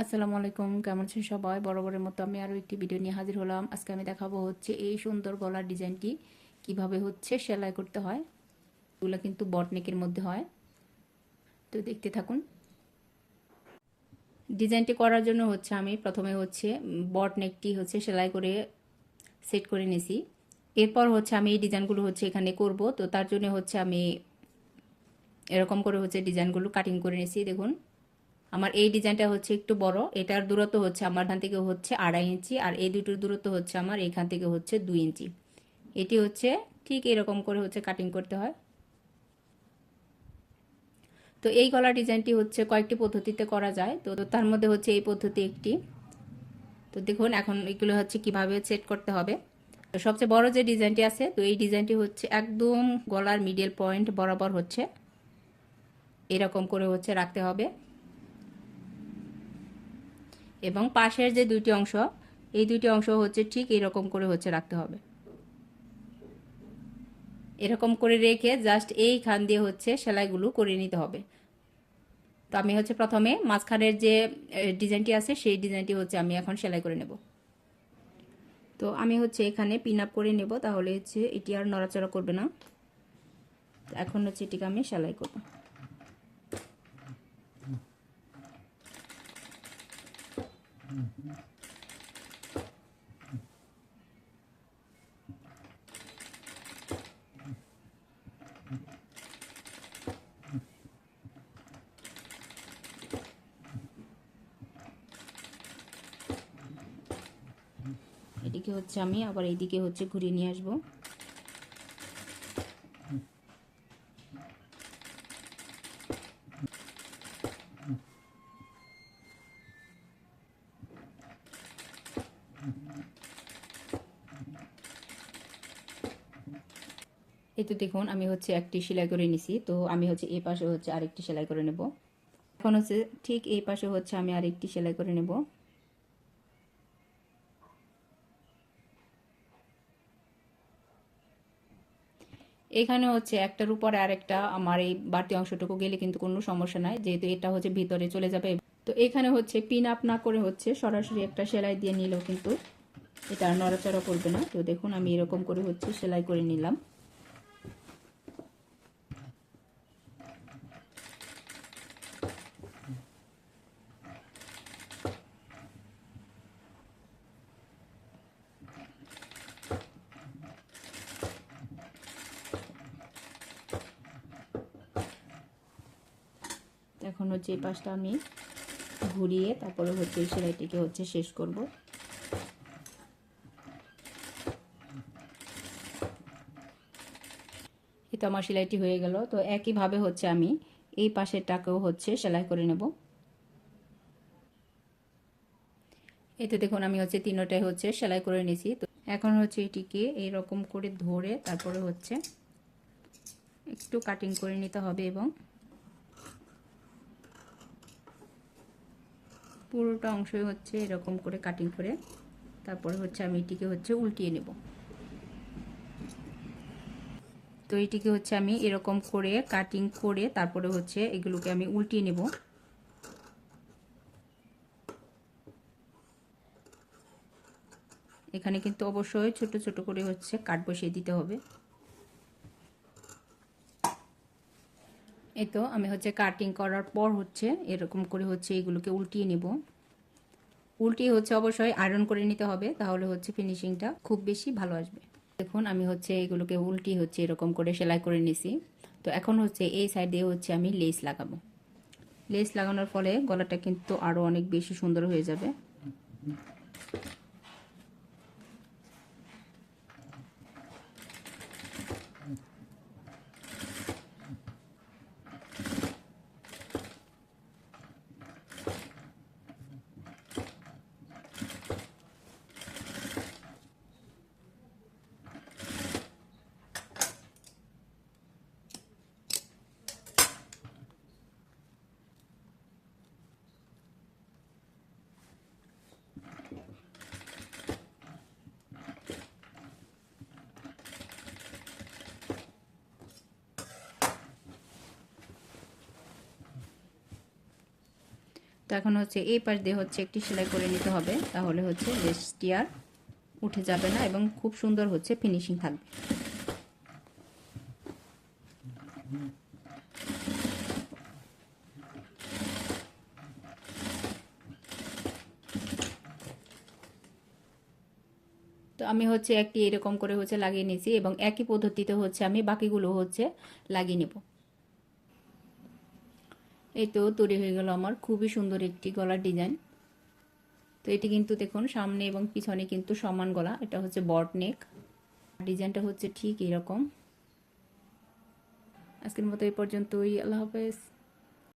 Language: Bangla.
আসসালামু আলাইকুম, কেমন আছেন সবাই? বরাবরের মতো আমি আরও একটি ভিডিও নিয়ে হাজির হলাম। আজকে আমি দেখাবো হচ্ছে এই সুন্দর গলার ডিজাইনটি কীভাবে হচ্ছে সেলাই করতে হয়। এগুলো কিন্তু বটনেকের মধ্যে হয়। তো দেখতে থাকুন। ডিজাইনটি করার জন্য হচ্ছে আমি প্রথমে হচ্ছে বটনেকটি হচ্ছে সেলাই করে সেট করে নিয়েছি এরপর হচ্ছে আমি এই ডিজাইনগুলো হচ্ছে এখানে করব। তো তার জন্য হচ্ছে আমি এরকম করে হচ্ছে ডিজাইনগুলো কাটিং করে নিছি, দেখুন। আমার এই ডিজাইনটা হচ্ছে একটু বড়। এটার দূরত্ব হচ্ছে আমার এখান থেকে হচ্ছে আড়াই ইঞ্চি আর এই দুটোর দূরত্ব হচ্ছে আমার এখান থেকে হচ্ছে দুই ইঞ্চি। এটি হচ্ছে ঠিক এরকম করে হচ্ছে কাটিং করতে হয়। তো এই গলা ডিজাইনটি হচ্ছে কয়েকটি পদ্ধতিতে করা যায়। তো তার মধ্যে হচ্ছে এই পদ্ধতি একটি। তো দেখুন এখন এগুলো হচ্ছে কীভাবে সেট করতে হবে। তো সবচেয়ে বড় যে ডিজাইনটি আছে, তো এই ডিজাইনটি হচ্ছে একদম গলার মিডল পয়েন্ট বরাবর হচ্ছে। এরকম করে হচ্ছে রাখতে হবে। এবং পাশের যে দুইটি অংশ, এই দুইটি অংশ হচ্ছে ঠিক এরকম করে হচ্ছে রাখতে হবে। এরকম করে রেখে জাস্ট এই খান দিয়ে হচ্ছে সেলাইগুলো করে নিতে হবে। তো আমি হচ্ছে প্রথমে মাঝখানের যে ডিজাইনটি আছে, সেই ডিজাইনটি হচ্ছে আমি এখন সেলাই করে নেব। তো আমি হচ্ছে এখানে পিন আপ করে নেব, তাহলে হচ্ছে এটি আর নড়াচড়া করবে না। এখন হচ্ছে এটিকে আমি সেলাই করব। এদিকে হচ্ছে আমি আবার এইদিকে হচ্ছে ঘুরিয়ে নিয়ে আসব। এই তো দেখুন, আমি হচ্ছে একটি সেলাই করে নিছি। তো আমি হচ্ছে এই পাশে হচ্ছে আরেকটি সেলাই করে নেব। এখন হচ্ছে ঠিক এই পাশে হচ্ছে আমি আরেকটি সেলাই করে নেব। এখানে হচ্ছে একটার উপরে আরেকটা আমার এই বাড়তি অংশটুকু গেলে কিন্তু কোনো সমস্যা নাই, যেহেতু এটা হচ্ছে ভিতরে চলে যাবে। তো এখানে হচ্ছে পিন আপ না করে হচ্ছে সরাসরি একটা সেলাই দিয়ে নিলেও কিন্তু এটা নড়াচড়া করবে না। তো দেখুন, আমি এরকম করে হচ্ছে সেলাই করে নিলাম। এখন হচ্ছে এই পাশটা আমি ঘুরিয়ে তারপরে হচ্ছে এই সেলাইটিকে হচ্ছে শেষ করব। এই তো আমার সেলাইটি হয়ে গেল। তো একইভাবে হচ্ছে আমি এই পাশেরটাকেও হচ্ছে সেলাই করে নেব। এতে দেখুন আমি হচ্ছে তিনোটাই হচ্ছে সেলাই করে নিয়েছি। তো এখন হচ্ছে এটিকে এইরকম করে ধরে তারপরে হচ্ছে একটু কাটিং করে নিতে হবে এবং পুরোটা অংশই হচ্ছে এরকম করে কাটিং করে। তারপরে হচ্ছে আমি এটিকে হচ্ছে উল্টিয়ে নেব। তো এটিকে হচ্ছে আমি এরকম করে কাটিং করে তারপরে হচ্ছে এগুলোকে আমি উল্টিয়ে নেব। এখানে কিন্তু অবশ্যই ছোট ছোট করে হচ্ছে কাট বসিয়ে দিতে হবে। এই তো আমি হচ্ছে কাটিং করার পর হচ্ছে এরকম করে হচ্ছে এগুলোকে উল্টিয়ে নেব। উল্টিয়ে হচ্ছে অবশ্যই আয়রন করে নিতে হবে, তাহলে হচ্ছে ফিনিশিংটা খুব বেশি ভালো আসবে। দেখুন, আমি হচ্ছে এগুলোকে উল্টিয়ে হচ্ছে এরকম করে সেলাই করে নিছি। তো এখন হচ্ছে এই সাইডে হচ্ছে আমি লেস লাগাবো। লেস লাগানোর ফলে গলাটা কিন্তু আরও অনেক বেশি সুন্দর হয়ে যাবে। এখন হচ্ছে এই পাশ দিয়ে হচ্ছে একটি সেলাই করে নিতে হবে। তাহলে হচ্ছে লেসটি আর উঠে যাবে না এবং খুব সুন্দর হচ্ছে ফিনিশিং থাকবে। তো আমি হচ্ছে একটি এরকম করে হচ্ছে লাগিয়ে নিয়েছি এবং একই পদ্ধতিতে হচ্ছে আমি বাকিগুলো হচ্ছে লাগিয়ে নেব। এই তো তৈরি হয়ে গেল আমার খুবই সুন্দর একটি গলার ডিজাইন। তো এটি কিন্তু দেখুন, সামনে এবং পিছনে কিন্তু সমান গলা, এটা হচ্ছে বট নেক। ডিজাইনটা হচ্ছে ঠিক এরকম। আজকের মতো এই পর্যন্তই, আল্লাহ হাফেজ।